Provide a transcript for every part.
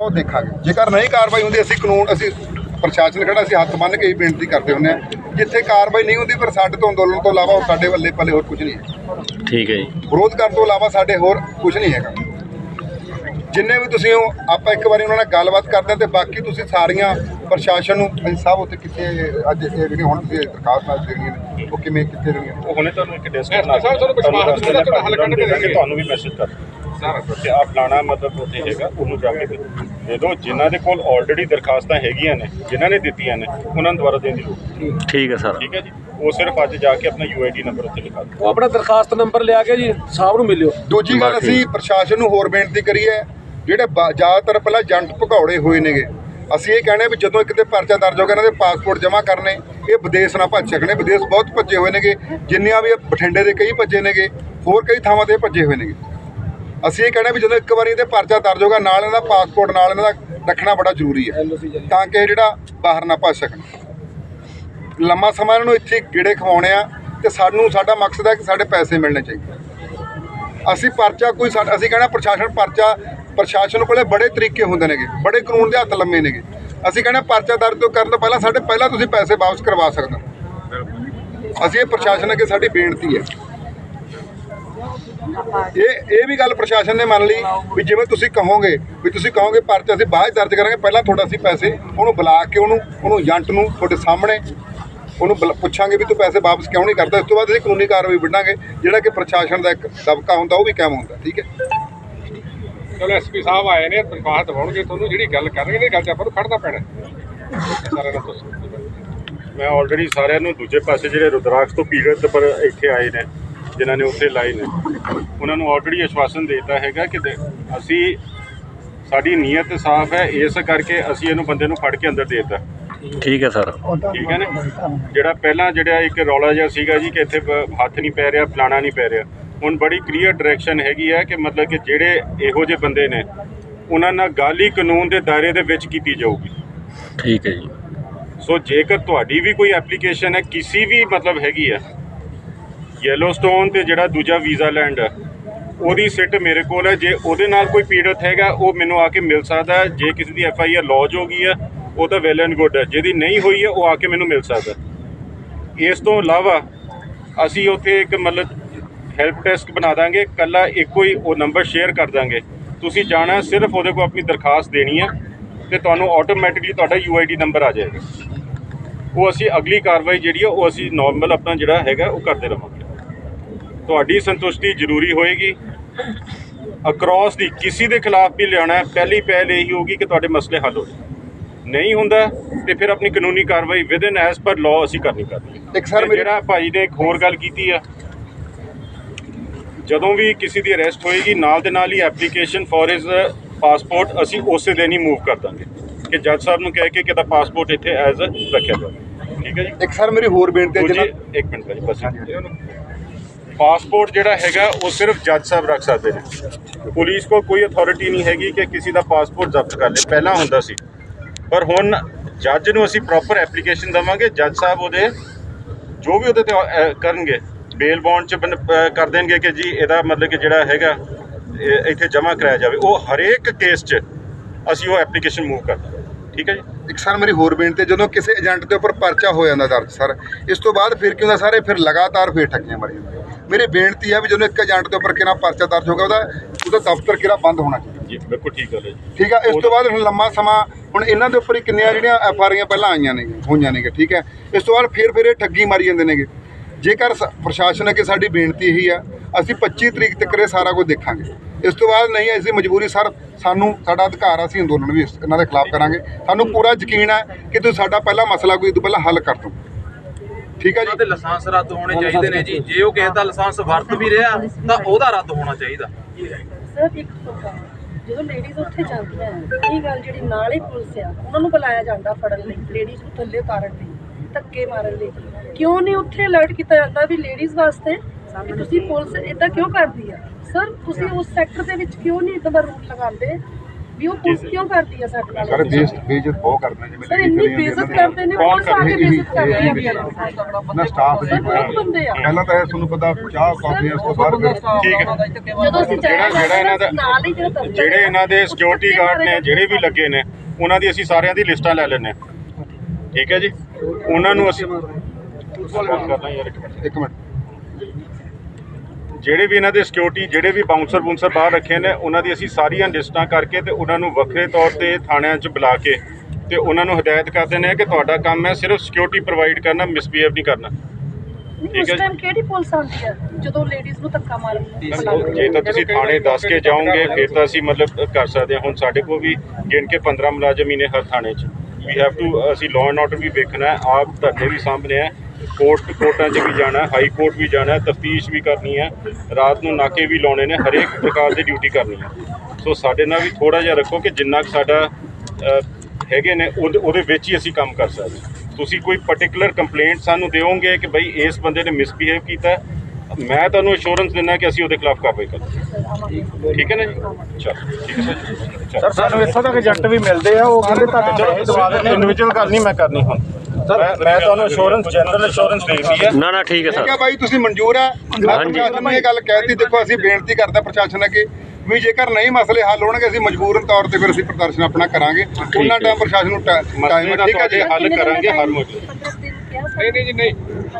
ਉਹ ਦੇਖਾਂਗੇ। ਜੇਕਰ ਨਹੀਂ ਕਾਰਵਾਈ ਹੁੰਦੀ ਅਸੀਂ ਕਾਨੂੰਨ ਅਸੀਂ ਪ੍ਰਸ਼ਾਸਨ ਖੜਾ ਅਸੀਂ ਹੱਥ ਬੰਨ੍ਹ ਕੇ ਹੀ ਬੇਨਤੀ ਕਰਦੇ ਹੁੰਦੇ ਆ ਜਿੱਥੇ ਕਾਰਵਾਈ ਨਹੀਂ ਹੁੰਦੀ ਫਿਰ ਸਾਡੇ ਤੋਂ ਅੰਦੋਲਨ ਤੋਂ ਇਲਾਵਾ ਹੋਰ ਸਾਡੇ ਵੱਲੇ ਪੱਲੇ ਹੋਰ ਕੁਝ ਨਹੀਂ ਹੈ। ਠੀਕ ਹੈ ਜੀ। ਵਿਰੋਧ ਕਰਨ ਤੋਂ ਇਲਾਵਾ ਸਾਡੇ ਹੋਰ ਕੁਝ ਨਹੀਂ ਹੈਗਾ। ਜਿੰਨੇ ਵੀ ਤੁਸੀਂ ਹੋ ਆਪਾਂ ਇੱਕ ਵਾਰੀ ਉਹਨਾਂ ਨਾਲ ਗੱਲਬਾਤ ਕਰਦੇ ਹਾਂ ਤੇ ਬਾਕੀ ਤੁਸੀਂ ਸਾਰੀਆਂ ਪ੍ਰਸ਼ਾਸਨ ਨੂੰ ਅਸੀਂ ਸਭ ਉੱਥੇ ਕਿੱਥੇ ਅੱਜ ਇਹ ਜਿਹੜੀ ਹੁਣ ਤੁਸੀਂ ਦਰਖਾਸਤ ਨਾਲ ਦੇਣੀਆਂ ਨੇ ਉਹ ਕਿਵੇਂ ਕਿੱਥੇ ਦੇਣੀਆਂ ਉਹ ਹੁਣੇ ਤੁਹਾਨੂੰ ਇੱਕ ਡਿਸਕਸ ਨਾਲ ਸਰ, ਤੁਹਾਨੂੰ ਵਿਸ਼ਵਾਸ ਨਹੀਂ ਤੁਹਾਡਾ ਹੱਲ ਕੱਢ ਕੇ ਦੇਣਗੇ। ਤੁਹਾਨੂੰ ਵੀ ਮੈਸੇਜ ਕਰ ਤੇ ਆਪ ਲਾਣਾ ਮਤਲਬ ਉੱਥੇ ਹੈਗਾ ਉਹਨੂੰ ਜਾ ਕੇ ਦੇ ਦਿਓ। ਦੇ ਦਿਓ। ਜਿਨ੍ਹਾਂ ਦੇ ਕੋਲ ਆਲਰੇਡੀ ਦਰਖਾਸਤਾਂ ਹੈਗੀਆਂ ਨੇ ਜਿਨ੍ਹਾਂ ਨੇ ਦਿੱਤੀਆਂ ਨੇ ਉਹਨਾਂ ਨੂੰ ਦੁਬਾਰਾ ਦੇਣ ਦੀ ਲੋੜ ਨਹੀਂ। ਠੀਕ ਹੈ ਸਰ। ਠੀਕ ਹੈ ਜੀ? ਉਹ ਸਿਰਫ ਅੱਜ ਜਾ ਕੇ ਆਪਣਾ ਯੂਆਈਡੀ ਨੰਬਰ ਉੱਤੇ ਲਿਖਾ ਦਿਓ। ਉਹ ਆਪਣਾ ਦਰਖਾਸਤ ਨੰਬਰ ਲਿਆ ਕੇ ਜੀ ਸਾਹਿਬ ਨੂੰ ਮਿਲਿਓ। ਦੂਜੀ ਗੱਲ ਬਾਕੀ- ਅਸੀਂ ਪ੍ਰਸ਼ਾਸਨ ਨੂੰ ਹੋਰ ਬੇਨਤੀ ਕਰੀਏ ਜਿਹੜੇ ਬਾ- ਜ਼ਿਆਦਾਤਰ ਪਹਿਲਾਂ ਏਜੰਟ ਭਗੌੜੇ ਹੋਏ ਨੇਗੇ। ਅਸੀਂ ਇਹ ਕਹਿੰਦੇ ਵੀ ਜਦੋਂ ਕਿਤੇ ਪਰਚਾ ਦਰਜ ਹੋ ਗਿਆ ਇਹਨਾਂ ਦੇ ਪਾਸਪੋਰਟ ਜਮ੍ਹਾਂ ਕਰਨੇ ਇਹ ਵਿਦੇਸ਼ ਨਾ ਭੱਜ ਸਕਣੇ ਵਿਦੇਸ਼ ਬਹੁਤ ਭੱਜੇ ਹੋਏ ਨੇਗੇ। ਜਿੰਨੀਆਂ ਵੀ ਇਹ ਬਠਿੰਡੇ ਦੇ ਕਈ ਭੱਜੇ ਨੇਗੇ ਹੋਰ ਕਈ ਥਾਵਾਂ ਤੇ ਇਹ ਭੱਜੇ ਹੋਏ ਨੇਗੇ। ਅਸੀਂ ਇਹ ਕਹਿੰਦੇ ਵੀ ਜਦੋਂ ਇੱਕ ਵਾਰੀ ਇਹਦੇ ਪਰਚਾ ਦਰਜ ਹੋਗਾ ਨਾਲ ਇਹਨਾਂ ਦਾ ਪਾਸਪੋਰਟ ਨਾਲ ਇਹਨਾਂ ਦਾ ਰੱਖਣਾ ਬੜਾ ਜ਼ਰੂਰੀ ਹੈ। ਤਾਂ ਕਿ ਜਿਹੜਾ ਬਾਹਰ ਨਾ ਭੱਜ ਸਕਣ। ਲੰਮਾ ਸਮਾਂ ਇਹਨਾਂ ਨੂੰ ਇੱਥੇ ਗੇੜੇ ਖਵਾਉਣੇ ਆ ਤੇ ਸਾਨੂੰ ਸਾਡਾ ਮਕਸਦ ਹੈ ਕਿ ਸਾਡੇ ਪੈਸੇ ਮਿਲਣੇ ਚਾਹੀਦੇ। ਅਸੀਂ ਪਰਚਾ ਕੋਈ ਅਸੀਂ ਕਹਿੰਦਾ ਪ੍ਰਸ਼ਾਸਨ ਪਰਚਾ ਪ੍ਰਸ਼ਾਸਨ ਕੋਲੇ ਬੜੇ ਤਰੀਕੇ ਹੁੰਦੇ ਨੇਗੇ ਬੜੇ ਕਾਨੂੰਨ ਦੇ ਹੱਥ ਲੰਮੇ ਨੇਗੇ। ਅਸੀਂ ਕਹਿੰਦੇ ਪਰਚਾ ਦਰਜ ਤੋਂ ਕਰਨ ਤੋਂ ਪਹਿਲਾਂ ਸਾਡੇ ਪਹਿਲਾਂ ਤੁਸੀਂ ਪੈਸੇ ਵਾਪਸ ਕਰਵਾ ਸਕਦੇ ਹੋ। ਅਸੀਂ ਇਹ ਪ੍ਰਸ਼ਾਸਨ ਅੱਗੇ ਸਾਡੀ ਬੇਨਤੀ ਹੈ। ਇਹ ਇਹ ਵੀ ਗੱਲ ਪ੍ਰਸ਼ਾਸਨ ਨੇ ਮੰਨ ਲਈ ਵੀ ਜਿਵੇਂ ਤੁਸੀਂ ਕਹੋਗੇ ਵੀ ਤੁਸੀਂ ਕਹੋਗੇ ਪਰਚਾ ਅਸੀਂ ਬਾਅਦ ਦਰਜ ਕਰਾਂਗੇ ਪਹਿਲਾਂ ਤੁਹਾਡਾ ਅਸੀਂ ਪੈਸੇ ਉਹਨੂੰ ਬੁਲਾ ਕੇ ਉਹਨੂੰ ਉਹਨੂੰ ਏਜੰਟ ਨੂੰ ਤੁਹਾਡੇ ਸਾਹਮਣੇ ਉਹਨੂੰ ਪੁੱਛਾਂਗੇ ਵੀ ਤੂੰ ਪੈਸੇ ਵਾਪਸ ਕਿਉਂ ਨਹੀਂ ਕਰਦਾ ਇਸ ਤੋਂ ਬਾਅਦ ਅਸੀਂ ਕਾਨੂੰਨੀ ਕਾਰਵਾਈ ਵਿੱਢਾਂਗੇ ਜਿਹੜਾ ਕਿ ਪ੍ਰਸ਼ਾਸਨ ਦਾ ਇੱਕ ਦਬਕਾ ਹੁੰਦਾ ਉਹ ਵੀ ਕਾਇਮ ਹੁੰਦਾ ਠੀਕ ਹੈ? ਚਲੋ ਐਸਪੀ ਸਾਹਿਬ ਆਏ ਨੇ ਤਨਖਾਹ ਦਵਾਉਣਗੇ ਤੁਹਾਨੂੰ ਜਿਹੜੀ ਗੱਲ ਕਰਨਗੇ ਨੇ ਗੱਲ ਤੇ ਆਪਾਂ ਨੂੰ ਖੜਨਾ ਪੈਣਾ। ਸਾਰਿਆਂ ਨੂੰ ਮੈਂ ਆਲਰੇਡੀ ਸਾਰਿਆਂ ਨੂੰ ਦੂਜੇ ਪਾਸੇ ਜਿਹੜੇ ਰੁਦਰਾਕਸ਼ ਤੋਂ ਪੀੜਤ ਪਰ ਇੱਥੇ ਆਏ ਨੇ ਜਿਨ੍ਹਾਂ ਨੇ ਉੱਥੇ ਲਾਏ ਨੇ ਉਹਨਾਂ ਨੂੰ ਆਲਰੇਡੀ ਆਸ਼ਵਾਸਨ ਦਿੱਤਾ ਹੈਗਾ ਕਿ ਅਸੀਂ ਸਾਡੀ ਨੀਅਤ ਸਾਫ਼ ਹੈ ਇਸ ਕਰਕੇ ਅਸੀਂ ਇਹਨੂੰ ਬੰਦੇ ਨੂੰ ਫੜ ਕੇ ਅੰਦਰ ਦੇ ਦਿੱਤਾ। ਠੀਕ ਹੈ ਸਰ। ਠੀਕ ਹੈ ਨਾ? ਜਿਹੜਾ ਪਹਿਲਾਂ ਜਿਹੜਾ ਇੱਕ ਰੌਲਾ ਜਿਹਾ ਸੀਗਾ ਜੀ ਕਿ ਇੱਥੇ ਹੱਥ ਨਹੀਂ ਪੈ ਰਿਹਾ ਫਲਾਣਾ ਨਹੀਂ ਪੈ ਰਿਹਾ। ਹੁਣ ਬੜੀ ਕਲੀਅਰ ਡਾਇਰੈਕਸ਼ਨ ਹੈਗੀ ਹੈ ਕਿ ਮਤਲਬ ਕਿ ਜਿਹੜੇ ਇਹੋ ਜਿਹੇ ਬੰਦੇ ਨੇ ਉਹਨਾਂ ਨਾਲ ਗਾਲੀ ਕਾਨੂੰਨ ਦੇ ਦਾਇਰੇ ਦੇ ਵਿੱਚ ਕੀਤੀ ਜਾਊਗੀ। ਠੀਕ ਹੈ ਜੀ। ਸੋ ਜੇਕਰ ਤੁਹਾਡੀ ਵੀ ਕੋਈ ਐਪਲੀਕੇਸ਼ਨ ਹੈ ਕਿਸੇ ਵੀ ਮਤਲਬ ਹੈਗੀ ਹੈ ਯੈਲੋਸਟੋਨ ਤੇ ਜਿਹੜਾ ਦੂਜਾ ਵੀਜ਼ਾ ਲੈਂਡ ਹੈ ਉਹਦੀ ਸਿੱਟ ਮੇਰੇ ਕੋਲ ਹੈ ਜੇ ਉਹਦੇ ਨਾਲ ਕੋਈ ਪੀੜਤ ਹੈਗਾ, ਉਹ ਮੈਨੂੰ ਆ ਕੇ ਮਿਲ ਸਕਦਾ ਜੇ ਕਿਸੇ ਦੀ ਐਫ ਆਈ ਆਰ ਲੌਜ ਹੋ ਗਈ ਹੈ ਉਹ ਤਾਂ ਵੈਲ ਐਂਡ ਗੁੱਡ ਹੈ ਜਿਹਦੀ ਨਹੀਂ ਹੋਈ ਹੈ ਉਹ ਆ ਕੇ ਮੈਨੂੰ ਮਿਲ ਸਕਦਾ ਇਸ ਤੋਂ ਇਲਾਵਾ, ਅਸੀਂ ਉੱਥੇ ਇੱਕ ਮਤਲਬ ਹੈਲਪ ਡੈਸਕ ਬਣਾ ਦਾਂਗੇ। ਕੱਲਾ ਇੱਕੋ ਹੀ ਉਹ ਨੰਬਰ ਸ਼ੇਅਰ ਕਰ ਦਾਂਗੇ। ਤੁਸੀਂ ਜਾਣਾ, ਸਿਰਫ ਉਹਦੇ ਕੋਲ ਆਪਣੀ ਦਰਖਾਸਤ ਦੇਣੀ ਹੈ ਤੇ ਤੁਹਾਨੂੰ ਆਟੋਮੈਟਿਕਲੀ ਤੁਹਾਡਾ ਯੂਆਈਡੀ ਨੰਬਰ ਆ ਜਾਏਗਾ। ਉਹ ਅਸੀਂ ਅਗਲੀ ਕਾਰਵਾਈ ਜਿਹੜੀ ਹੈ ਉਹ ਅਸੀਂ ਨਾਰਮਲ ਆਪਣਾ ਜਿਹੜਾ ਹੈਗਾ, ਉਹ ਕਰਦੇ ਰਵਾਂਗੇ। ਤੁਹਾਡੀ ਸੰਤੁਸ਼ਟੀ ਜ਼ਰੂਰੀ ਹੋਏਗੀ। ਅਕ੍ਰੋਸ ਦੀ ਕਿਸੇ ਦੇ ਖਿਲਾਫ ਵੀ ਲਿਆਉਣਾ ਪਹਿਲੀ ਪਹਿਲ ਇਹੀ ਹੋਊਗੀ ਕਿ ਤੁਹਾਡੇ ਮਸਲੇ ਹੱਲ ਹੋ ਜਾਣ। ਨਹੀਂ ਹੁੰਦਾ ਤੇ ਫਿਰ ਆਪਣੀ ਕਾਨੂੰਨੀ ਕਾਰਵਾਈ within as per law ਅਸੀਂ ਕਰਨੀ ਕਰਨੀ ਇੱਕ ਸਰ ਜਿਹੜਾ ਭਾਈ ਨੇ ਇੱਕ ਹੋਰ ਗੱਲ ਕੀਤੀ ਆ ਜਦੋਂ ਵੀ ਕਿਸੇ ਦੀ ਅਰੈਸਟ ਹੋਏਗੀ ਨਾਲ ਦੇ ਨਾਲ ਹੀ ਐਪਲੀਕੇਸ਼ਨ ਫॉर ਹਿਸ ਪਾਸਪੋਰਟ ਅਸੀਂ ਉਸੇ ਦਿਨ ਹੀ ਮੂਵ ਕਰ ਦਾਂਗੇ। ਕਿ ਜੱਜ ਸਾਹਿਬ ਨੂੰ ਕਹਿ ਕੇ ਕਿ ਦਾ ਪਾਸਪੋਰਟ ਇੱਥੇ ਐਜ਼ ਰੱਖਿਆ ਜਾਵੇ। ਠੀਕ ਹੈ ਜੀ? ਇੱਕ ਸਰ ਮੇਰੀ ਹੋਰ ਬੇਨਤੀ ਹੈ ਜਿਹਨਾਂ ਇੱਕ ਮਿੰਟ ਭਾਜੀ ਬਸ। ਪਾਸਪੋਰਟ ਜਿਹੜਾ ਹੈਗਾ, ਉਹ ਸਿਰਫ ਜੱਜ ਸਾਹਿਬ ਰੱਖ ਸਕਦੇ ਨੇ। ਪੁਲਿਸ ਕੋਲ ਕੋਈ ਅਥਾਰਟੀ ਨਹੀਂ ਹੈਗੀ ਕਿ ਕਿਸੇ ਦਾ ਪਾਸਪੋਰਟ ਜ਼ਬਤ ਕਰ ਲੇ। ਪਹਿਲਾਂ ਹੁੰਦਾ ਸੀ। ਪਰ ਹੁਣ ਜੱਜ ਨੂੰ ਅਸੀਂ ਪ੍ਰੋਪਰ ਐਪਲੀਕੇਸ਼ਨ ਦਵਾਂਗੇ। ਜੱਜ ਸਾਹਿਬ ਉਹਦੇ ਜੋ ਵੀ ਉਹਦੇ ਤੇ ਕਰਨਗੇ ਬੇਲ ਬੌਂਡ ਚ ਬਨ- ਕਰ ਦੇਣਗੇ ਕਿ ਜੀ ਇਹਦਾ ਮਤਲਬ ਕਿ ਜਿਹੜਾ ਹੈਗਾ ਇੱਥੇ ਜਮ੍ਹਾਂ ਕਰਾਇਆ ਜਾਵੇ। ਉਹ ਹਰੇਕ ਕੇਸ 'ਚ ਅਸੀਂ ਉਹ ਐਪਲੀਕੇਸ਼ਨ ਮੂਵ ਕਰਦੇ ਠੀਕ ਹੈ ਜੀ? ਇੱਕ ਸਰ ਮੇਰੀ ਹੋਰ ਬੇਨਤੀ ਹੈ ਜਦੋਂ ਕਿਸੇ ਏਜੰਟ ਦੇ ਉੱਪਰ ਪਰਚਾ ਹੋ ਜਾਂਦਾ ਦਰਜ ਸਰ ਇਸ ਤੋਂ ਬਾਅਦ ਫਿਰ ਕੀ ਹੁੰਦਾ ਸਾਰੇ ਫਿਰ ਲਗਾਤਾਰ ਫੇਰ ਠੱਗੀਆਂ ਮਾਰੀ ਜਾਂਦੀਆਂ। ਮੇਰੀ ਬੇਨਤੀ ਹੈ ਵੀ ਜਦੋਂ ਇੱਕ ਏਜੰਟ ਦੇ ਉੱਪਰ ਕਿਹੜਾ ਪਰਚਾ ਦਰਜ ਹੋਗਾ ਉਹਦਾ ਉਹਦਾ ਦਫ਼ਤਰ ਕਿਹੜਾ ਬੰਦ ਹੋਣਾ ਚਾਹੀਦਾ। ਜੀ ਬਿਲਕੁਲ ਠੀਕ ਗੱਲ ਹੈ ਜੀ। ਠੀਕ ਹੈ ਇਸ ਤੋਂ ਬਾਅਦ ਹੁਣ ਲੰਮਾ ਸਮਾਂ ਹੁਣ ਇਹਨਾਂ ਦੇ ਉੱਪਰ ਹੀ ਕਿੰਨੀਆਂ ਜਿਹੜੀਆਂ ਐਫ ਆਰ ਆਈਆਂ ਪਹਿਲਾਂ ਆਈਆਂ ਨੇ ਹੋਈਆਂ ਨੇਗੇ ਠੀਕ ਹੈ। ਇਸ ਤੋਂ ਬਾਅਦ ਫਿਰ ਫਿਰ ਇਹ ਠੱਗੀ ਮਾਰੀ ਜਾਂਦੇ ਨੇਗੇ। ਜੇਕਰ ਪ੍ਰਸ਼ਾਸਨ ਅੱਗੇ ਸਾਡੀ ਬੇਨਤੀ ਇਹੀ ਆ ਅਸੀਂ 25 ਤਰੀਕ ਤੱਕ ਇਹ ਸਾਰਾ ਕੁਝ ਦੇਖਾਂਗੇ। ਇਸ ਤੋਂ ਬਾਅਦ ਨਹੀਂ ਅਸੀਂ ਮਜਬੂਰੀ ਸਰ ਸਾਨੂੰ ਸਾਡਾ ਅਧਿਕਾਰ ਆ, ਅਸੀਂ ਅੰਦੋਲਨ ਵੀ ਇਹਨਾਂ ਦੇ ਖਿਲਾਫ ਕਰਾਂਗੇ। ਸਾਨੂੰ ਪੂਰਾ ਯਕੀਨ ਹੈ ਕਿ ਤੁਸੀਂ ਸਾਡਾ ਪਹਿਲਾ ਮਸਲਾ ਕੋਈ ਤੋਂ ਪਹਿਲਾਂ ਹੱਲ ਕਰ ਦੋ ਠੀਕ ਹੈ ਜੀ? ਲਾਇਸੈਂਸ ਰੱਦ ਹੋਣੇ ਚਾਹੀਦੇ ਨੇ ਜੀ। ਜੇ ਉਹ ਕਿਸੇ ਦਾ ਲਾਇਸੈਂਸ ਵਰਤ ਵੀ ਰਿਹਾ ਤਾਂ ਉਹਦਾ ਰੱਦ ਹੋਣਾ ਚਾਹੀਦਾ। ਸਰ ਇੱਕ ਪਤਾ ਜਦੋਂ ਲੇਡੀਜ਼ ਉੱਥੇ ਜਾਂਦੀਆਂ ਇਹ ਗੱਲ ਜਿਹੜੀ ਨਾਲ ਹੀ ਪੁਲਿਸ ਆ ਉਹਨਾਂ ਨੂੰ ਬੁਲਾਇਆ ਜਾਂਦਾ ਫੜਨ ਲਈ ਲੇਡੀਜ਼ ਨੂੰ ਥੱਲੇ ਉਤਾਰਨ ਲਈ ਧੱਕੇ ਮਾਰਨ ਲਈ। ਕਿਉਂ ਨਹੀਂ ਉੱਥੇ ਅਲਰਟ ਕੀਤਾ ਜਾਂਦਾ ਵੀ ਲੇਡੀਜ਼ ਵਾਸਤੇ? ਤੁਸੀਂ ਪੁਲਿਸ ਇਦਾਂ ਕਿਉਂ ਕਰਦੀ ਆ? ਸਰ ਤੁਸੀਂ ਉਸ ਸੈਕਟਰ ਦੇ ਵਿੱਚ ਕਿਉਂ ਨਹੀਂ ਇਦਾਂ ਦਾ ਰੂਲ ਲਗਾਉਂਦੇ? ਵੀ ਉਹ ਪੁਲਿਸ ਕਿਉਂ ਕਰਦੀ ਆ ਸਾਡੇ ਨਾਲ? ਸਾਰੇ ਬੇਇੱਜ਼ਤ ਬੇਇੱਜ਼ਤ ਬਹੁਤ ਕਰਦੇ ਨੇ ਜਿਵੇਂ ਸਰ ਇੰਨੀ ਬੇਇੱਜ਼ਤ ਨੇ। ਕਰਦੇ ਨੇ ਆ ਕੇ ਇਹ- ਬੇਇੱਜ਼ਤ ਕਰ ਇਹ- ਰਹੀ ਇਹ- ਹੈ ਨਾ ਸਟਾਫ ਦੀ ਸਰ ਬਹੁਤ ਬੰਦੇ ਆ। ਪਹਿਲਾਂ ਤਾਂ ਇਹ ਤੁਹਾਨੂੰ ਪਤਾ ਚਾਹ ਕਾਫੀ ਇਸ ਤੋਂ ਬਾਅਦ ਠੀਕ ਹੈ। ਜਦੋਂ ਅਸੀਂ ਜਿਹੜਾ ਜਿਹੜਾ ਇਹਨਾਂ ਦਾ ਨਾਲ ਹੀ ਜਿਹੜਾ ਇਹਨਾਂ ਦੇ ਸਿਕਿਉਰਿਟੀ ਗਾਰਡ ਨੇ ਸਾਰੇ ਜਿਹੜੇ ਵੀ ਲੱਗੇ ਨੇ। ਉਹਨਾਂ ਦੀ ਅਸੀਂ ਸਾਰਿਆਂ ਦੀ ਲਿਸਟਾਂ ਲੈ ਲੈਣੇ ਠੀਕ ਹੈ ਜੀ? ਉਹਨਾਂ ਨੂੰ ਅਸੀਂ ਕਰਨਾ ਯਾਰ ਇੱਕ ਮਿੰਟ। ਇੱਕ ਮਿੰਟ। ਜਿਹੜੇ ਵੀ ਇਹਨਾਂ ਦੇ ਸਿਕਿਉਰਿਟੀ ਜਿਹੜੇ ਵੀ ਬਾਉਂਸਰ ਬੂੰਸਰ ਬਾਹਰ ਰੱਖੇ ਨੇ ਉਹਨਾਂ ਦੀ ਅਸੀਂ ਸਾਰੀਆਂ ਲਿਸਟਾਂ ਕਰਕੇ ਤੇ ਉਹਨਾਂ ਨੂੰ ਵੱਖਰੇ ਤੌਰ ਤੇ ਥਾਣਿਆਂ 'ਚ ਬੁਲਾ ਕੇ ਤੇ ਉਹਨਾਂ ਨੂੰ ਹਦਾਇਤ ਕਰਦੇ ਨੇ ਕਿ ਤੁਹਾਡਾ ਕੰਮ ਹੈ ਸਿਰਫ ਸਿਕਿਉਰਿਟੀ ਪ੍ਰੋਵਾਈਡ ਕਰਨਾ ਮਿਸਬੀਹੇਵ ਨਹੀਂ ਕਰਨਾ। ਨਹੀਂ, ਉਸ ਠੀਕ ਹੈ। ਟਾਈਮ ਕਿਹੜੀ ਪੁਲਿਸ ਆਉਂਦੀ ਹੈ? ਜਦੋਂ ਲੇਡੀਜ਼ ਨੂੰ ਧੱਕਾ ਮਾਰਨ ਜੇ ਤਾਂ ਤੁਸੀਂ ਥਾਣੇ ਦੱਸ ਕੇ ਜਾਓਗੇ ਫਿਰ ਤਾਂ ਅਸੀਂ ਮਤਲਬ ਕਰ ਸਕਦੇ ਹਾਂ। ਹੁਣ ਸਾਡੇ ਕੋਲ ਵੀ ਗਿਣ ਕੇ 15 ਮੁਲਾਜ਼ਮ ਹੀ ਨੇ ਹਰ ਥਾਣੇ 'ਚ। ਵੀ ਹੈਵ ਟੂ ਅਸੀਂ ਲਾਅ ਐਂਡ ਆਰਡਰ ਵੀ ਵੇਖਣਾ ਹੈ ਆਪ ਤੁਹਾਡੇ ਵੀ ਸਾਹਮਣੇ ਹੈ। ਕੋਰਟ ਕੋਰਟਾਂ 'ਚ ਵੀ ਜਾਣਾ ਹੈ ਹਾਈ ਕੋਰਟ ਵੀ ਜਾਣਾ ਹੈ ਤਫਤੀਸ਼ ਵੀ ਕਰਨੀ ਹੈ। ਰਾਤ ਨੂੰ ਨਾਕੇ ਵੀ ਲਾਉਣੇ ਨੇ ਹਰੇਕ ਪ੍ਰਕਾਰ ਦੀ ਡਿਊਟੀ ਕਰਨੀ ਹੈ। ਸੋ ਸਾਡੇ ਨਾਲ ਵੀ ਥੋੜਾ ਜਿਹਾ ਰੱਖੋ ਕਿ ਜਿੰਨਾ ਕੁ ਸਾਡਾ ਹੈਗੇ ਨੇ ਉਹਦੇ ਵਿੱਚ ਹੀ ਅਸੀਂ ਕੰਮ ਕਰ ਸਕਦੇ। ਤੁਸੀਂ ਕੋਈ ਪਾਰਟਿਕੂਲਰ ਕੰਪਲੇਂਟ ਸਾਨੂੰ ਦਿਓਗੇ ਕਿ ਬਈ ਇਸ ਬੰਦੇ ਨੇ ਮਿਸਬੀਹੇਵ ਕੀਤਾ ਮੈਂ ਤੁਹਾਨੂੰ ਅਸ਼ੋਰੈਂਸ ਦਿੰਦਾ ਕਿ ਅਸੀਂ ਉਹਦੇ ਖਿਲਾਫ ਕਾਰਵਾਈ ਕਰਾਂਗੇ। ਠੀਕ ਹੈ ਨਾ ਜੀ? ਚਲੋ ਠੀਕ ਹੈ ਸਰ। ਸਰ ਸਾਨੂੰ ਇੱਥੋਂ ਤੱਕ ਏਜੰਟ ਵੀ ਮਿਲਦੇ ਆ ਉਹ ਕਹਿੰਦੇ ਤੁਹਾਡੇ ਚਲੋ ਦਵਾ ਦੇ ਇੰਡੀਵਿਜੂਅਲ ਗੱਲ ਨਹੀਂ ਮੈਂ ਕਰਨੀ ਹੁਣ। ਮੈਂ ਮੈਂ ਤੁਹਾਨੂੰ ਅਸ਼ੋਰੈਂਸ ਜਨਰਲ ਅਸ਼ੋਰੈਂਸ ਦੇ ਦਿੱਤੀ ਹੈ। ਨਾ ਨਾ ਠੀਕ ਹੈ ਠੀਕ ਸਰ ਹੈ ਬਾਈ ਤੁਸੀਂ ਮਨਜ਼ੂਰ ਹੈ ਮੈਂ ਹਾਂਜੀ। ਪ੍ਰਸ਼ਾਸਨ ਨੂੰ ਇਹ ਗੱਲ ਕਹਿਤੀ ਦੇਖੋ ਅਸੀਂ ਬੇਨਤੀ ਕਰਦੇ ਹਾਂ ਪ੍ਰਸ਼ਾਸਨ ਅੱਗੇ ਵੀ ਜੇਕਰ ਨਹੀਂ ਮਸਲੇ ਹੱਲ ਹੋਣਗੇ ਅਸੀਂ ਮਜਬੂਰਨ ਤੌਰ ਤੇ ਫਿਰ ਅਸੀਂ ਪ੍ਰਦਰਸ਼ਨ ਆਪਣਾ ਕਰਾਂਗੇ। ਉਹਨਾਂ ਟਾਈਮ ਪ੍ਰਸ਼ਾਸਨ ਨੂੰ ਟਾਈਮ ਮਸਲੇ ਦਾ ਠੀਕ ਹੈ ਜੀ? ਤੁਹਾਡੇ ਹੱਲ ਕਰਾਂਗੇ ਹਰ ਮੌਕੇ ਨਹੀਂ ਨਹੀਂ ਜੀ ਨਹੀਂ।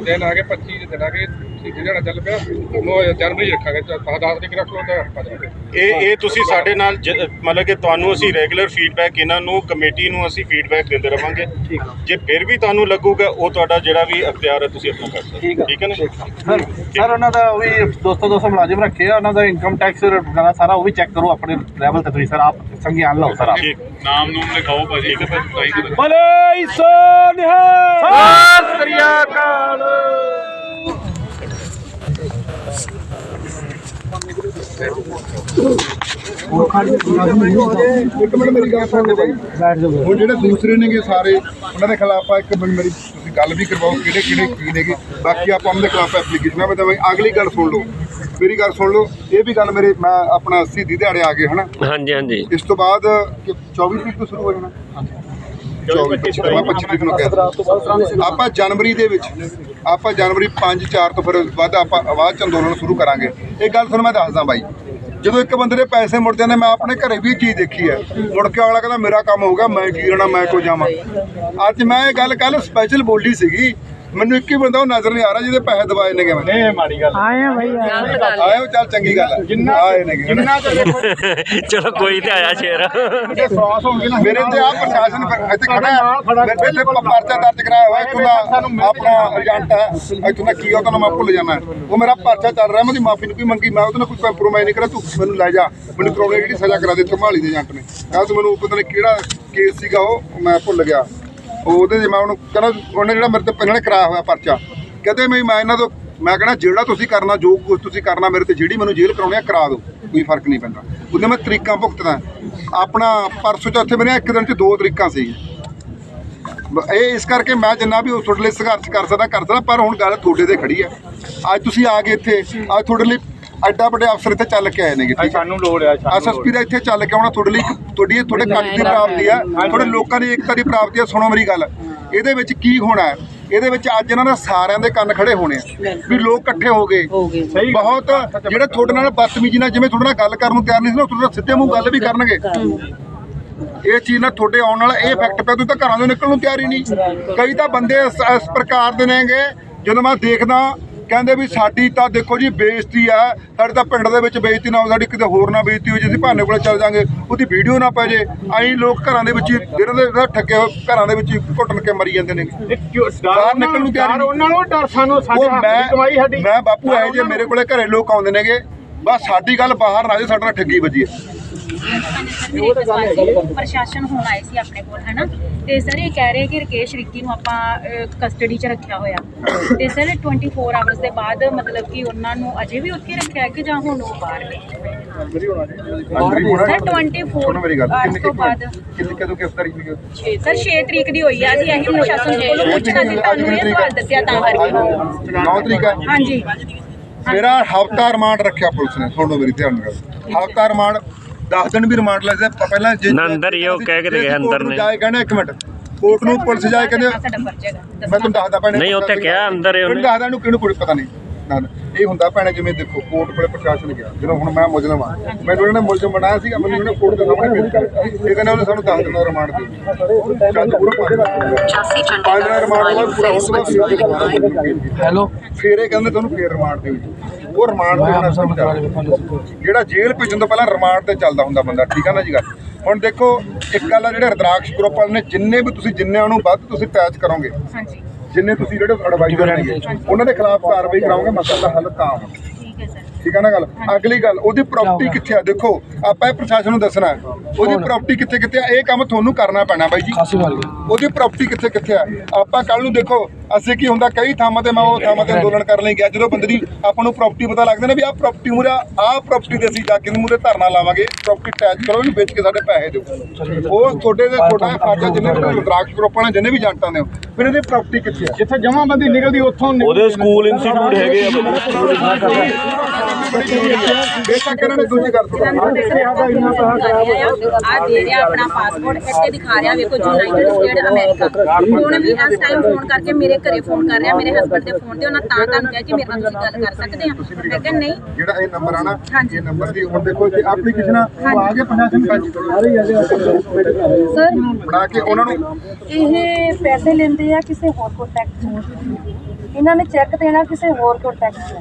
ਦਿਨ ਆ ਗਏ 25 ਦੇ ਦਿਨ ਆ ਗਏ ਜਿਹੜਾ ਚੱਲ ਪਿਆ ਉਹ ਜਨਵਰੀ ਰੱਖਾਂਗੇ 10 ਤਰੀਕ ਰੱਖ ਲਓ ਤਾਂ ਪਾ ਦੇਵਾਂਗੇ ਇਹ ਇਹ ਤੁਸੀਂ ਸਾਡੇ ਨਾਲ ਜ- ਮਤਲਬ ਕਿ ਤੁਹਾਨੂੰ ਅਸੀਂ ਰੈਗੂਲਰ ਫੀਡਬੈਕ ਇਹਨਾਂ ਨੂੰ ਕਮੇਟੀ ਨੂੰ ਅਸੀਂ ਫੀਡਬੈਕ ਦਿੰਦੇ ਰਵਾਂਗੇ। ਜੇ ਫਿਰ ਵੀ ਤੁਹਾਨੂੰ ਲੱਗੂਗਾ ਉਹ ਤੁਹਾਡਾ ਜਿਹੜਾ ਵੀ ਅਖਤਿਆਰ ਹੈ ਤੁਸੀਂ ਆਪਣਾ ਕਰ ਸਕਦੇ ਹੋ। ਠੀਕ ਹੈ ਨਾ ਸਰ ਸਰ ਉਹਨਾਂ ਦਾ ਉਹ ਵੀ 200 200 ਮੁਲਾਜ਼ਮ ਰੱਖੇ ਆ ਉਹਨਾਂ ਦਾ ਇਨਕਮ ਟੈਕਸ ਵਗੈਰਾ ਸਾਰਾ ਉਹ ਵੀ ਚੈੱਕ ਕਰੋ ਆਪਣੇ ਲੈਵਲ ਤੇ ਤੁਸੀਂ ਸਰ ਆਪ ਸੰਗਿਆਨ ਲਓ ਸਰ ਆਪ। ਠੀਕ। ਨਾਮ ਨੂੰ ਲਿਖਾਓ ਭਾਜੀ ਠੀਕ ਹੈ ਭਾਜੀ ਬਲੇ ਸੋ ਨਿਹਾਲ ਸਤਿ ਸ੍ਰੀ ਅਕਾਲ। ਇੱਕ ਮਿੰਟ ਮੇਰੀ ਗੱਲ ਸੁਣ ਲਓ ਬਾਈ ਹੁਣ ਜਿਹੜੇ ਦੂਸਰੇ ਨੇਗੇ ਸਾਰੇ ਉਹਨਾਂ ਦੇ ਖਿਲਾਫ ਆ ਇੱਕ ਮਿੰਟ ਮੇਰੀ ਤੁਸੀਂ ਗੱਲ ਵੀ ਕਰਵਾਓ ਕਿਹੜੇ ਕਿਹੜੇ ਕੀ ਨੇਗੇ। ਬਾਕੀ ਆਪਾਂ ਉਹਨਾਂ ਦੇ ਖਿਲਾਫ ਐਪਲੀਕੇਸ਼ਨ ਮੈਂ ਬਤਾਵਾਂ ਅਗਲੀ ਗੱਲ ਸੁਣ ਲਓ। ਮੇਰੀ ਗੱਲ ਸੁਣ ਲਓ ਇਹ ਵੀ ਗੱਲ ਮੇਰੇ ਮੈਂ ਆਪਣਾ ਸਿੱਧੀ ਦਿਹਾੜੇ ਆ ਗਏ ਹਨਾ? ਹਾਂਜੀ ਹਾਂਜੀ। ਇਸ ਤੋਂ ਬਾਅਦ ਕਿ 24 ਤਰੀਕ ਤੋਂ ਸ਼ੁਰੂ ਹੋ ਜਾਣਾ। 24 25 ਮੈਂ 25 ਤਰੀਕ ਨੂੰ ਆਪਾਂ ਜਨਵਰੀ ਦੇ ਵਿੱਚ ਆਪਾਂ ਜਨਵਰੀ 5 4 ਤੋਂ ਫਿਰ ਵੱਧ ਆਪਾਂ ਆਵਾਜ਼ ਚ ਅੰਦੋਲਨ ਸ਼ੁਰੂ ਕਰਾਂਗੇ। ਇਹ ਗੱਲ ਤੁਹਾਨੂੰ ਮੈਂ ਦੱਸਦਾ ਬਾਈ, ਜਦੋਂ ਇੱਕ ਬੰਦੇ ਦੇ ਪੈਸੇ ਮੁੜ ਜਾਂਦੇ, ਮੈਂ ਆਪਣੇ ਘਰੇ ਵੀ ਚੀਜ਼ ਦੇਖੀ ਹੈ। ਮੁੜ ਕੇ ਅਗਲਾ ਕਹਿੰਦਾ, ਮੇਰਾ ਕੰਮ ਹੋ ਗਿਆ, ਮੈਂ ਕੀ ਰਹਿਣਾ ਮੈਂ ਕੋ ਜਾਵਾਂ? ਅੱਜ ਮੈਂ ਇਹ ਗੱਲ ਕੱਲ ਸਪੈਸ਼ਲ ਬੋਲੀ ਸੀਗੀ ਮੈਨੂੰ ਇੱਕ ਹੀ ਬੰਦਾ ਉਹ ਨਜ਼ਰ ਨਹੀਂ ਆ ਰਿਹਾ ਜਿਹਦੇ ਪੈਸੇ ਦਵਾਏ ਨੇਗੇ ਮੈਂ ਇਹ ਮਾੜੀ ਗੱਲ ਆਏ ਹੋ ਚੱਲ ਚੰਗੀ ਗੱਲ ਹੈ ਜਿੰਨਾ ਆਏ ਨੇਗੇ। ਜਿੰਨਾ ਚਲੋ ਕੋਈ ਤੇ ਆਇਆ ਸ਼ੇਰ। ਮੇਰੇ ਤੇ ਆ ਪ੍ਰਸ਼ਾਸਨ ਇੱਥੇ ਖੜਾ ਹੈ। ਇੱਥੇ ਪਰਚਾ ਦਰਜ ਕਰਾਇਆ ਹੋਇਆ। ਦਾ ਆਪਣਾ ਏਜੰਟ ਹੈ। ਇੱਥੋਂ ਦਾ ਕੀ ਆ ਉਹਦਾ ਨਾਮ ਮੈਂ ਭੁੱਲ ਜਾਣਾ ਉਹ ਮੇਰਾ ਪਰਚਾ ਚੱਲ ਰਿਹਾ। ਮੈਂ ਉਹਦੀ ਮਾਫੀ ਨੂੰ ਵੀ ਮੰਗੀ। ਮੈਂ ਉਹਦੇ ਨਾਲ ਕੋਈ ਕੰਪਰੋਮਾਈਜ਼ ਨਹੀਂ ਕਰਿਆ। ਤੂੰ ਮੈਨੂੰ ਲੈ ਜਾ। ਮੈਨੂੰ ਕਰਾਉਣੇ ਜਿਹੜੀ ਸਜ਼ਾ ਕਰਾ ਦੇ ਧਮਾਲੀ ਦੇ ਏਜੰਟ ਨੇ। ਕਹਾ ਤੂੰ ਮੈਨੂੰ ਪਤਾ ਨਹੀਂ ਕਿਹੜਾ ਕੇਸ ਸੀਗਾ ਉਹ। ਮੈਂ ਭੁੱਲ ਗਿਆ। ਉਹਦੇ 'ਚ ਮੈਂ ਉਹਨੂੰ ਕਹਿੰਦਾ, ਉਹਨੇ ਜਿਹੜਾ ਮੇਰੇ ਤੇ ਪਹਿਲਾਂ ਨੇ ਕਰਾਇਆ ਹੋਇਆ ਪਰਚਾ। ਕਹਿੰਦੇ ਮੈਂ ਮੈਂ ਇਹਨਾਂ ਤੋਂ, ਮੈਂ ਕਹਿੰਦਾ, ਜਿਹੜਾ ਤੁਸੀਂ ਕਰਨਾ, ਜੋ ਕੁਝ ਤੁਸੀਂ ਕਰਨਾ ਮੇਰੇ ਤੇ, ਜਿਹੜੀ ਮੈਨੂੰ ਜੇਲ੍ਹ ਕਰਾਉਣੀ ਆ, ਕਰਾ ਦਿਓ। ਕੋਈ ਫ਼ਰਕ ਨਹੀਂ ਪੈਂਦਾ। ਉਹਦੇ ਮੈਂ ਤਰੀਕਾਂ ਭੁਗਤਦਾ। ਆਪਣਾ ਪਰਸੋਂ ਚੌਥੇ ਮੇਰੇ ਇੱਕ ਦਿਨ 'ਚ ਦੋ ਤਰੀਕਾਂ ਸੀ। ਇਹ ਇਸ ਕਰਕੇ ਮੈਂ ਜਿੰਨਾ ਵੀ ਉਹ ਤੁਹਾਡੇ ਲਈ ਸੰਘਰਸ਼ ਕਰ ਸਕਦਾ ਕਰ ਸਕਦਾ, ਪਰ ਹੁਣ ਗੱਲ ਤੁਹਾਡੇ ਤੇ ਖੜੀ ਹੈ ਅੱਜ ਤੁਸੀਂ ਆ ਕੇ ਇੱਥੇ, ਅੱਜ ਤੁਹਾਡੇ ਲਈ ਐਡਾ ਵੱਡੇ ਅਫਸਰ ਇੱਥੇ ਚੱਲ ਕੇ ਆਏ ਨੇਗੇ ਠੀਕ ਹੈ? ਸਾਨੂੰ ਲੋੜ ਆ ਐਸਐਸਪੀ ਦਾ ਇੱਥੇ ਚੱਲ ਕੇ ਆਉਣਾ ਤੁਹਾਡੇ ਲਈ ਤੁਹਾਡੀ ਤੁਹਾਡੇ ਕੱਟ ਦੀ ਪ੍ਰਾਪਤੀ ਹੈ ਤੁਹਾਡੇ ਲੋਕਾਂ ਦੀ ਏਕਤਾ ਦੀ ਪ੍ਰਾਪਤੀ ਹੈ ਸੁਣੋ ਮੇਰੀ ਗੱਲ। ਇਹਦੇ ਵਿੱਚ ਕੀ ਹੋਣਾ ਹੈ? ਇਹਦੇ ਵਿੱਚ ਅੱਜ ਇਹਨਾਂ ਦੇ ਸਾਰਿਆਂ ਦੇ ਕੰਨ ਖੜੇ ਹੋਣੇ ਆ ਵੀ ਲੋਕ ਇਕੱਠੇ ਹੋ ਗਏ। ਬਹੁਤ ਜਿਹੜੇ ਤੁਹਾਡੇ ਨਾਲ ਬਦਤਮੀਜੀ ਨਾਲ ਜਿਵੇਂ ਤੁਹਾਡੇ ਨਾਲ ਗੱਲ ਕਰਨ ਨੂੰ ਤਿਆਰ ਨਹੀਂ ਸੀ ਨਾ ਉਹ ਤੁਹਾਡੇ ਨਾਲ ਸਿੱਧੇ ਮੂੰਹ ਗੱਲ ਵੀ ਕਰਨਗੇ। ਇਹ ਚੀਜ਼ ਨਾਲ ਤੁਹਾਡੇ ਆਉਣ ਨਾਲ ਇਹ ਇਫੈਕਟ ਪਿਆ ਤੁਸੀਂ ਤਾਂ ਘਰਾਂ ਤੋਂ ਨਿਕਲਣ ਨੂੰ ਤਿਆਰ ਹੀ ਨਹੀਂ। ਕਈ ਤਾਂ ਬੰਦੇ ਇਸ ਪ੍ਰਕਾਰ ਦੇ ਨੇਗੇ ਜਦੋਂ ਮੈਂ ਦੇਖਦਾ ਕਹਿੰਦੇ ਵੀ ਸਾਡੀ ਤਾਂ ਦੇਖੋ ਜੀ ਬੇਇੱਜ਼ਤੀ ਆ ਸਾਡੇ ਤਾਂ ਪਿੰਡ ਦੇ ਵਿੱਚ ਬੇਇੱਜ਼ਤੀ ਨਾ ਹੋ ਸਾਡੀ ਕਿਤੇ ਹੋਰ ਨਾ ਬੇਇੱਜ਼ਤੀ ਹੋ ਜੇ ਅਸੀਂ ਭਾਨੇ ਕੋਲੇ ਚੱਲ ਜਾਾਂਗੇ ਉਹਦੀ ਵੀਡੀਓ ਨਾ ਪੈ ਜੇ। ਆਈ ਲੋਕ ਘਰਾਂ ਦੇ ਵਿੱਚ ਹੀ ਜਿਹੜੇ ਦੇ ਠੱਗੇ ਹੋਏ ਘਰਾਂ ਦੇ ਵਿੱਚ ਹੀ ਘੁੱਟਣ ਕੇ ਮਰੀ ਜਾਂਦੇ ਨੇ ਬਾਹਰ ਨਿਕਲਣ ਨੂੰ ਤਿਆਰ। ਉਹਨਾਂ ਨੂੰ ਡਰ ਸਾਨੂੰ ਸਾਡੇ ਕਮਾਈ ਸਾਡੀ। ਮੈਂ ਬਾਪੂ ਇਹੋ ਜਿਹੇ ਮੇਰੇ ਕੋਲੇ ਘਰੇ ਲੋਕ ਆਉਂਦੇ ਨੇਗੇ। ਬਸ ਸਾਡੀ ਗੱਲ ਬਾਹਰ ਨਾ ਜੇ ਸਾਡੇ ਠੱਗੀ ਵੱਜੀ ਹੈ। ਪ੍ਰਸ਼ਾਸਨ ਹੁਣ ਆਏ ਸੀ ਆਪਣੇ ਕੋਲ ਹਨਾ? ਤੇ ਸਰ ਇਹ ਕਹਿ ਰਹੇ ਕਿ ਰਕੇਸ਼ ਰਿੱਕੀ ਨੂੰ ਆਪਾਂ ਕਸਟਡੀ 'ਚ ਰੱਖਿਆ ਹੋਇਆ। ਤੇ ਸਰ 24 ਆਵਰਸ ਦੇ ਬਾਅਦ ਮਤਲਬ ਕਿ ਉਹਨਾਂ ਨੂੰ ਅਜੇ ਵੀ ਉੱਥੇ ਰੱਖਿਆ ਹੈ ਕਿ ਜਾਂ ਹੁਣ ਉਹ ਬਾਹਰ ਨੇ? ਸਰ 24 ਸੁਣੋ ਮੇਰੀ ਗੱਲ ਆਵਰਸ ਕਿੰਨੇ ਤੋਂ ਬਾਅਦ। ਕਿੰਨੇ ਕਦੋਂ ਗ੍ਰਿਫਤਾਰੀ ਹੋਈ? ਸਰ 6 ਤਰੀਕ ਦੀ ਹੋਈ ਆ ਅਸੀਂ ਇਹੀ ਪ੍ਰਸ਼ਾਸਨ ਕੋਲੋਂ ਪੁੱਛਣਾ ਸੀ ਤੁਹਾਨੂੰ ਇਹ ਸਵਾਲ ਦੱਸਿਆ ਤਾਂ ਕਰਕੇ। 9 ਤਰੀਕ ਹੈ ਹਾਂਜੀ। ਮੇਰਾ ਹਫਤਾ ਰਿਮਾਂਡ ਰੱਖਿਆ ਪੁਲਿਸ ਨੇ ਸੁਣੋ ਮੇਰੀ ਧਿਆਨ ਨਾਲ। ਹਫਤਾ ਰਿਮਾਂਡ 10 ਦਿਨ ਵੀ ਰਿਮਾਂਡ ਲੈ ਸਕਦੇ ਪਹਿਲਾਂ ਜੇ ਨਾ, ਅੰਦਰ ਹੀ ਉਹ ਕਹਿ ਕੇ ਤੇ ਜੇ ਗਏ, ਕੋਰਟ ਅੰਦਰ ਨੂੰ ਨੇ। ਜਾਏ ਕਹਿੰਦੇ ਇੱਕ ਮਿੰਟ। ਕੋਰਟ ਨੂੰ ਪੁਲਿਸ ਜਾਏ ਕਹਿੰਦੇ ਮੈਂ ਤੁਹਾਨੂੰ ਦੱਸਦਾ ਭੈਣੇ ਨਹੀਂ, ਉੱਥੇ ਕਿਹਾ ਅੰਦਰ ਹੀ ਉਹਨੇ। ਉਹਨੇ ਦੱਸਦਾ ਇਹਨੂੰ ਕਿਹਨੂੰ ਕੋਈ ਪਤਾ ਨਹੀਂ। ਨਾ, ਨਾ। ਇਹ ਹੁੰਦਾ ਭੈਣੇ ਜਿਵੇਂ ਦੇਖੋ ਕੋਰਟ ਕੋਲੇ ਪ੍ਰਸ਼ਾਸਨ ਗਿਆ ਜਦੋਂ ਹੁਣ ਮੈਂ ਮੁਜਰਮ ਆ। ਮੈਨੂੰ ਇਹਨਾਂ ਨੇ ਮੁਜਰਮ ਬਣਾਇਆ ਸੀਗਾ ਮੈਨੂੰ ਇਹਨਾਂ ਨੇ ਕੋਰਟ ਦੇ ਸਾਹਮਣੇ ਪੇਸ਼ ਇਹ ਕਹਿੰਦੇ ਉਹਨੇ ਸਾਨੂੰ 10 ਦਿਨ ਦਾ ਰਿਮਾਂਡ ਦੇ ਦਿੱਤਾ। ਚੱਲ ਪੂਰਾ ਪੰਜ ਦਿਨ। ਪੰਜ ਦਿਨ ਦਾ ਰਿਮਾਂਡ ਬਾਅਦ ਪੂਰਾ ਹੁਣ ਤੋਂ ਬਾਅਦ ਹੈਲੋ? ਫੇਰ ਇਹ ਕਹਿੰਦੇ ਤੁਹਾਨੂੰ ਫੇਰ ਰਿਮਾਂਡ ਦੇ ਵਿੱਚ ਉਹ ਰਿਮਾਂਡ ਤੇ ਹੁਣ ਅਸਲ ਜਿਹੜਾ ਜੇਲ੍ਹ ਭੇਜਣ ਤੋਂ ਪਹਿਲਾਂ ਰਿਮਾਂਡ ਤੇ ਚੱਲਦਾ ਹੁੰਦਾ ਬੰਦਾ ਠੀਕ ਆ ਨਾ ਜੀ ਗੱਲ? ਹੁਣ ਦੇਖੋ ਇੱਕ ਗੱਲ ਆ ਜਿਹੜੇ ਰਦਰਾਕਸ਼ ਗਰੁੱਪ ਵਾਲੇ ਨੇ ਜਿੰਨੇ ਵੀ ਤੁਸੀਂ ਜਿੰਨਿਆਂ ਨੂੰ ਵੱਧ ਤੁਸੀਂ ਅਟੈਚ ਕਰੋਗੇ ਹਾਂਜੀ। ਜਿੰਨੇ ਤੁਸੀਂ ਜਿਹੜੇ ਐਡਵਾਈਜ਼ਰ ਨੇ ਉਹਨਾਂ ਦੇ ਖਿਲਾਫ ਕਾਰਵਾਈ ਕਰਾਓਗੇ ਮਸਲਾ ਦਾ ਹੱਲ ਤਾਂ ਹੋਣਾ। ਠੀਕ ਹੈ ਸਰ। ਠੀਕ ਹੈ ਨਾ ਗੱਲ? ਅਗਲੀ ਗੱਲ ਉਹਦੀ ਪ੍ਰਾਪਰਟੀ ਕਿੱਥੇ ਆ? ਦੇਖੋ ਆਪਾਂ ਇਹ ਪ੍ਰਸ਼ਾਸਨ ਨੂੰ ਦੱਸਣਾ। ਉਹਦੀ ਪ੍ਰਾਪਰਟੀ ਕਿੱਥੇ ਕਿੱਥੇ ਆ? ਇਹ ਕੰਮ ਤੁਹਾਨੂੰ ਕਰਨਾ ਪੈਣਾ ਬਾਈ ਜੀ। ਉਹਦੀ ਪ੍ਰਾਪਰਟੀ ਕਿੱਥੇ ਕਿੱਥੇ ਆ? ਆਪਾਂ ਕੱਲ ਨੂੰ ਦੇਖੋ ਅਸੀਂ ਕੀ ਹੁੰਦਾ ਕਈ ਥਾਵਾਂ ਤੇ ਮੈਂ ਉਹ ਥਾਵਾਂ ਤੇ ਅੰਦੋਲਨ ਕਰਨ ਲਈ ਗਿਆ। ਜਦੋਂ ਬੰਦੇ ਦੀ ਆਪਾਂ ਨੂੰ ਪ੍ਰਾਪਰਟੀ ਪਤਾ ਲੱਗਦਾ ਨਾ ਵੀ ਆਹ ਪ੍ਰਾਪਰਟੀ ਮੂਰੇ ਆਹ ਪ੍ਰਾਪਰਟੀ ਤੇ ਅਸੀਂ ਜਾ ਕੇ ਮੂਰੇ ਧਰਨਾ ਲਾਵਾਂਗੇ। ਪ੍ਰਾਪਰਟੀ ਅਟੈਚ ਕਰੋ ਇਹਨੂੰ ਵੇਚ ਕੇ ਸਾਡੇ ਪੈਸੇ ਦਿਓ। ਉਹ ਤੁਹਾਡੇ ਦੇ ਤੁਹਾਡਾ ਫਰਜ਼ ਹੈ ਜਿੰਨੇ ਵੀ ਰੁਦਰਾਕਸ਼ ਗਰੁੱਪ ਵਾਲੇ ਜਿੰਨੇ ਵੀ ਜੰਟਾਂ ਨੇ ਫਿਰ ਇਹਦੀ ਪ੍ਰਾਪਰਟੀ ਕਿੱਥੇ ਆ? ਜਿੱਥੇ ਜਮਾਬੰਦੀ ਨਿਕਲਦੀ ਉੱਥੋਂ ਉਹਦੇ ਸਕੂਲ ਇੰਸਟੀਚਿਊਟ ਹੈਗੇ ਆ। ਬੇਸ਼ੱਕ ਇਹਨਾਂ ਨੇ ਦੂਜੀ ਗੱਲ ਸੁਣੋ ਆ ਦੇ ਰਿਹਾ ਆਪਣਾ ਪਾਸਪੋਰਟ ਇੱਥੇ ਦਿਖਾ ਰਿਹਾ ਵੇਖੋ ਯੂਨਾਈਟਿਡ ਸਟੇਟ ਅਮਰੀਕਾ ਹੁਣ ਵੀ ਇਸ ਟਾਈਮ ਫੋਨ ਕਰਕੇ ਮੇਰੇ ਘਰੇ ਫੋਨ ਕਰ ਰਿਹਾ ਮੇਰੇ ਹਸਬੰਡ ਦੇ ਫੋਨ ਤੇ ਉਹਨਾਂ ਤਾਂ ਤੁਹਾਨੂੰ ਕਿਹਾ ਕਿ ਮੇਰੇ ਨਾਲ ਤੁਸੀਂ ਗੱਲ ਕਰ ਸਕਦੇ ਆ। ਮੈਂ ਕਿਹਾ ਨਹੀਂ। ਜਿਹੜਾ ਇਹ ਨੰਬਰ ਆ ਨਾ ਹਾਂਜੀ। ਇਹ ਨੰਬਰ ਦੀ ਹੁਣ ਦੇਖੋ ਕਿ ਐਪਲੀਕੇਸ਼ਨ ਆ ਉਹ ਆ ਗਿਆ ਪ੍ਰਸ਼ਾਸਨ ਸਰ ਬਣਾ ਕੇ ਉਹਨਾਂ ਨੂੰ ਇਹ ਪੈਸੇ ਲੈਂਦੇ ਆ ਕਿਸੇ ਹੋਰ ਕੋਲ ਟੈਕਸ ਇਹਨਾਂ ਨੇ ਚੈੱਕ ਦੇਣਾ ਕਿਸੇ ਹੋਰ ਕੋਲ ਟੈਕਸ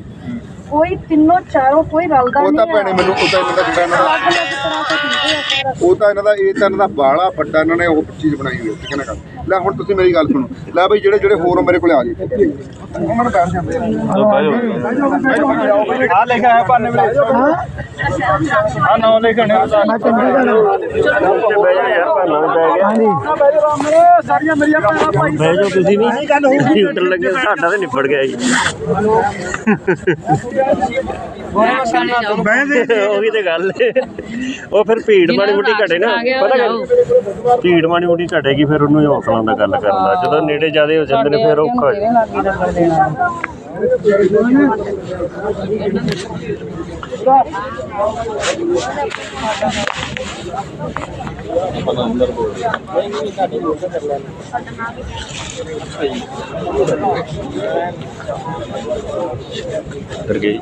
ਕੋਈ ਤਿੰਨੋਂ ਚਾਰੋਂ ਕੋਈ ਰਲਦਾ ਉਹ ਨਹੀਂ ਤਾਂ ਭੈਣੇ ਮੈਨੂੰ ਉਹ ਤਾਂ ਇਹਨਾਂ ਦਾ ਜਿਹੜਾ ਇਹਨਾਂ ਦਾ ਅਲੱਗ-ਅਲੱਗ ਤਰ੍ਹਾਂ ਤੋਂ ਦਿੰਦੇ ਆ ਸਾਰਾ। ਉਹ ਤਾਂ ਇਹਨਾਂ ਦਾ ਇਹ ਤਾਂ ਇਹਨਾਂ ਦਾ ਬਾਲਾ ਵੱਡਾ ਇਹਨਾਂ ਨੇ ਉਹ ਚੀਜ਼ ਬਣਾਈ ਹੋਈ ਹੈ ਠੀਕ ਹੈ ਨਾ ਗੱਲ? ਲੈ ਹੁਣ ਤੁਸੀਂ ਮੇਰੀ ਗੱਲ ਸੁਣੋ। ਲੈ ਬਈ ਜਿਹੜੇ ਜਿਹੜੇ ਹੋਰ ਮੇਰੇ ਕੋਲੇ ਆ ਗਏ ਉਹਨਾਂ ਨੂੰ ਕਰ ਜਾਂਦੇ ਆ ਲਿਖਿਆ ਹੈ ਪਾਣੇ ਵਿੱਚ ਆ ਨਾਮ ਲਿਖਣੇ ਸਾਰੀਆਂ ਮੇਰੀਆਂ ਭੈਣਾਂ ਭਾਈ ਬਹਿ ਜਾਓ ਤੁਸੀਂ ਵੀ। ਕੰਪਿਊਟਰ ਲੱਗੇ ਸਾਡਾ ਤੇ ਨਿਬੜ ਗਿਆ ਜੀ। ਉਹੀ ਤੇ ਗੱਲ। ਉਹ ਫਿਰ ਭੀੜ ਮਾੜੀ ਮੋਟੀ ਘਟੇ ਨਾ। ਪਤਾ ਗੱਲ ਭੀੜ ਮਾੜੀ ਮੋਟੀ ਘਟੇਗੀ ਫਿਰ ਉਹਨੂੰ ਹੀ ਹੌਸਲਾ ਹੁੰਦਾ ਗੱਲ ਕਰਨ ਦਾ ਜਦੋਂ ਨੇੜੇ ਜ਼ਿਆਦੇ ਹੋ ਜਾਂਦੇ ਨੇ, ਫਿਰ ਔਖਾ ਹੋ ਜਾਂਦਾ। ਫਿਰ ਗਈ